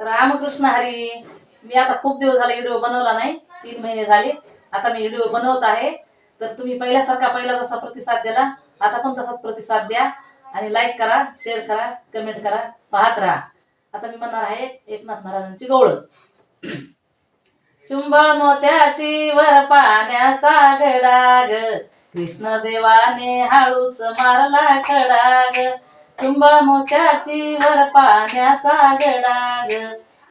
रामकृष्ण हरी मी आता खूप दिवस झाले व्हिडिओ बनवला नाही तीन महिने झाले. आता मी व्हिडिओ बनवत आहे. तर तुम्ही पहिल्यासारखा पहिला जसा प्रतिसाद दिला आता पण तसाच प्रतिसाद द्या. आणि लाईक करा शेअर करा कमेंट करा पाहत राहा. आता मी म्हणणार आहे एकनाथ महाराजांची गवळ. चुंबळ मोत्याची वर पाण्याचा घडाग कृष्ण देवाने मारला खडाग तुंबळ मोत्याची वर पाण्याचा गडाग.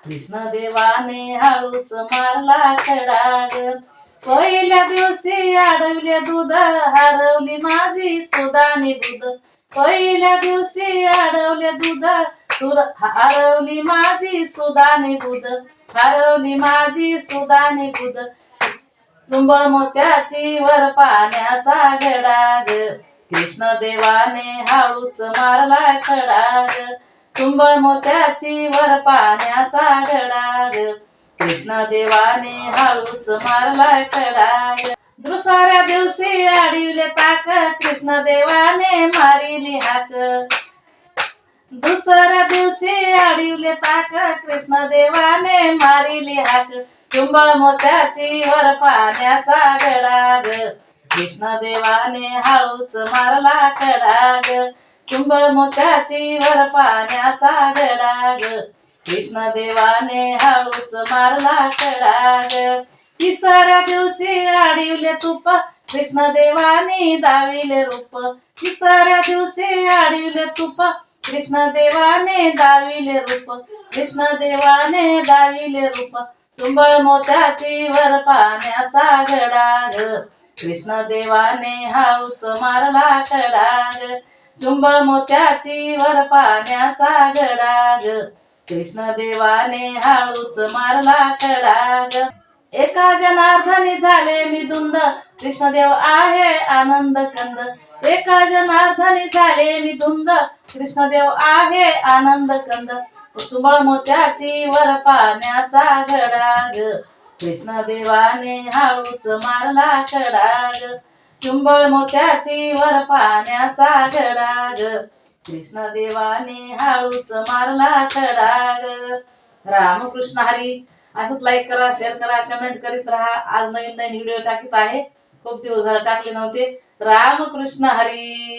कृष्ण देवाने मारला खडाग. पहिल्या दिवशी अडवले दूध हरवली माझी सुदानी बुध पहिल्या दिवशी अडवले दूध सुर हरवली माझी सुदानी बुध हरवली माझी सुदानी बुध चुंबळ मोत्याची वर पाण्याचा गडाग. कृष्ण देवाने हाळूच मारला खडाग चुंबळ मोत्याची वर पाण्याचा घडाग कृष्ण देवाने हाळूच मारला खडाग दुसऱ्या दिवशी अडवले ताक कृष्ण देवाने मारिली हाक. दुसऱ्या दिवशी अडवले ताक कृष्ण देवाने मारिली हाक. चुंबळ मोत्याची वर पाण्याचा गडाग कृष्णदेवाने हळूच मारला खडाग चुंबळ मोत्याची वर पाण्याचा गडाग. कृष्णदेवाने हळूच मारला खडाग तिसऱ्या दिवशी आडिवले तुप. कृष्णदेवाने दाविले रूप. तिसऱ्या दिवशी आडिवले तुप. कृष्णदेवाने दाविले रूप. कृष्णदेवाने दाविले रूप. चुंबळ मोत्याची वर पाण्याचा गडाग. कृष्ण देवाने हाळूच मारला खडाग चुंबळ मोत्याची वर पाण्याचा गडाग. कृष्ण देवाने हाळूच मारला खडाग एका जनार्दनी झाले मी धुंद. कृष्णदेव आहे आनंद कंद. एका जनार्दनी झाले मी धुंद. कृष्णदेव आहे आनंद कंद. चुंबळ मोत्याची वर पाण्याचा गडाग. कृष्ण देवाने हाळूच मारला खडाग चुंबळ मोत्याची वर पाण्याचा गडाग. कृष्ण देवाने हाळूच मारला खडाग रामकृष्ण हरी असंच लाईक करा शेअर करा कमेंट करीत राहा. आज नवीन नवीन व्हिडिओ टाकीत आहे. खूप दिवस टाकले नव्हते. रामकृष्ण हरी.